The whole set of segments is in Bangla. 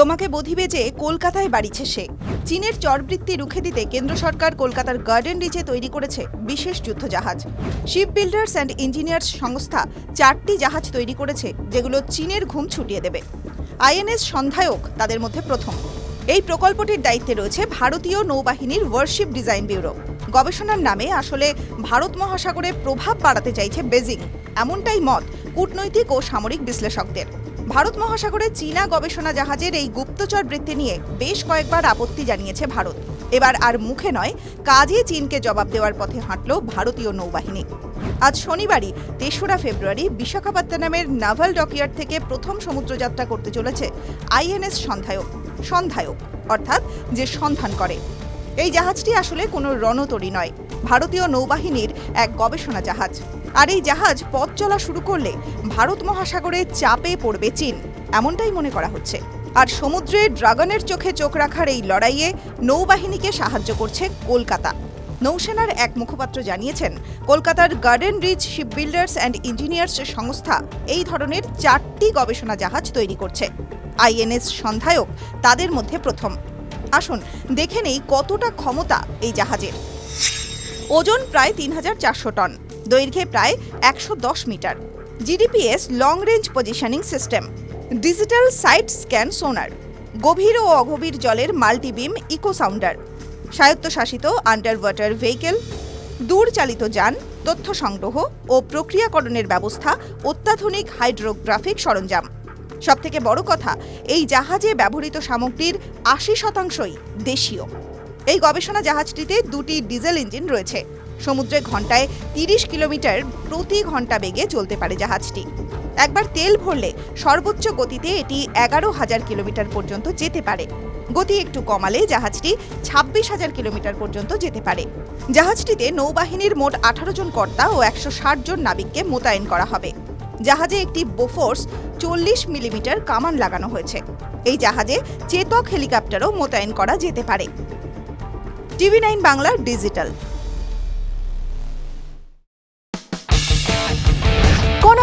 তোমাকে বধিবে যে কলকাতায় বাড়িছে সে। চীনের চরবৃত্তি রুখে দিতে কেন্দ্র সরকার কলকাতার গার্ডেন রিচে তৈরি করেছে বিশেষ যুদ্ধ জাহাজ শিপ বিল্ডার্স অ্যান্ড ইঞ্জিনিয়ার্স সংস্থা চারটি জাহাজ তৈরি করেছে যেগুলো চীনের ঘুম ছুটিয়ে দেবে। আইএনএস সন্ধায়ক তাদের মধ্যে প্রথম। এই প্রকল্পটির দায়িত্বে রয়েছে ভারতীয় নৌবাহিনীর ওয়ারশিপ ডিজাইন ব্যুরো। গবেষণার নামে আসলে ভারত মহাসাগরে প্রভাব বাড়াতে চাইছে বেজিং। এমনটাই মত কূটনৈতিক ও সামরিক বিশ্লেষকদের। ভারত মহাসাগরে চীনা গবেষণা জাহাজের এই গুপ্তচর বৃত্তি নিয়ে বেশ কয়েকবার আপত্তি জানিয়েছে ভারত। এবার আর মুখে নয়, কাজে চীনকে জবাব দেওয়ার পথে হাঁটল ভারতীয় নৌবাহিনী। আজ শনিবারই তেসরা ফেব্রুয়ারি বিশাখাপত্তনমের নাভাল ডকইয়ার্ড থেকে প্রথম সমুদ্রযাত্রা করতে চলেছে আইএনএস সন্ধায়ক সন্ধায়ক, অর্থাৎ যে সন্ধান করে। এই জাহাজটি আসলে কোনো রণতরী নয়, ভারতীয় নৌবাহিনীর এক গবেষণা জাহাজ। আর এই জাহাজ পথ চলা শুরু করলে ভারত মহাসাগরে চাপে পড়বে চীন। এমনটাই মনে করা হচ্ছে। আর সমুদ্রে ড্রাগনের চোখে চোখ রাখার এই লড়াইয়ে নৌবাহিনীকে সাহায্য করছে কলকাতা। নৌসেনার এক মুখপাত্র জানিয়েছেন, কলকাতার Garden Reach Shipbuilders and Engineers সংস্থা এই ধরনের চারটি গবেষণা জাহাজ তৈরি করছে। আইএনএস সন্ধায়ক তাদের মধ্যে প্রথম। আসুন, দেখে নেই কতটা ক্ষমতা এই জাহাজের। ওজন প্রায় তিন হাজার চারশো টন। দৈর্ঘ্যে প্রায় একশো দশ metre. GDPS long range positioning system digital site scan sonar গভীর ও অগভীর জলের মাল্টিবিম ইকো সাউন্ডার স্বায়ত্তশাসিত আন্ডার ওয়াটার ভেহিকেল দূরচালিত যান, তথ্য সংগ্রহ ও প্রক্রিয়াকরণের ব্যবস্থা অত্যাধুনিক হাইড্রোগ্রাফিক সরঞ্জাম। সবথেকে বড় কথা, এই জাহাজে ব্যবহৃত সামগ্রীর আশি শতাংশই দেশীয়। এই গবেষণা জাহাজটিতে দুটি ডিজেল ইঞ্জিন রয়েছে। সমুদ্রে ঘন্টায় তিরিশ কিলোমিটার প্রতি ঘণ্টা বেগে চলতে পারে জাহাজটি। একবার তেল ভরলে সর্বোচ্চ গতিতে এটি এগারো হাজার কিলোমিটার পর্যন্ত যেতে পারে। গতি একটু কমালে জাহাজটি ছাব্বিশ হাজার কিলোমিটার পর্যন্ত যেতে পারে। জাহাজটিতে নৌবাহিনীর মোট আঠারো জন কর্তা ও একশো ষাট জন নাবিককে মোতায়েন করা হবে। জাহাজে একটি বোফোর্স চল্লিশ মিলিমিটার কামান লাগানো হয়েছে। এই জাহাজে চেতক হেলিকপ্টারও মোতায়েন করা যেতে পারে। টিভি নাইন বাংলার ডিজিটাল।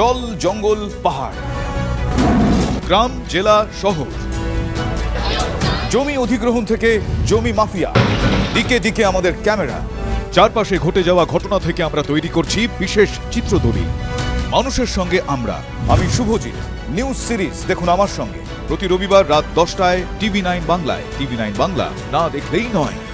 জল জঙ্গল পাহাড়। গ্রাম, জেলা, শহর। জমি অধিগ্রহণ থেকে জমি মাফিয়া। দিকে দিকে আমাদের ক্যামেরা। চারপাশে ঘটে যাওয়া ঘটনা থেকে আমরা তৈরি করছি বিশেষ চিত্রদলিল মানুষের সঙ্গে আমরা। আমি শুভজিৎ। নিউজ সিরিজ দেখুন আমার সঙ্গে। প্রতি রবিবার রাত দশটায় টিভি নাইন বাংলায়। টিভি নাইন বাংলা না দেখলেই নয়।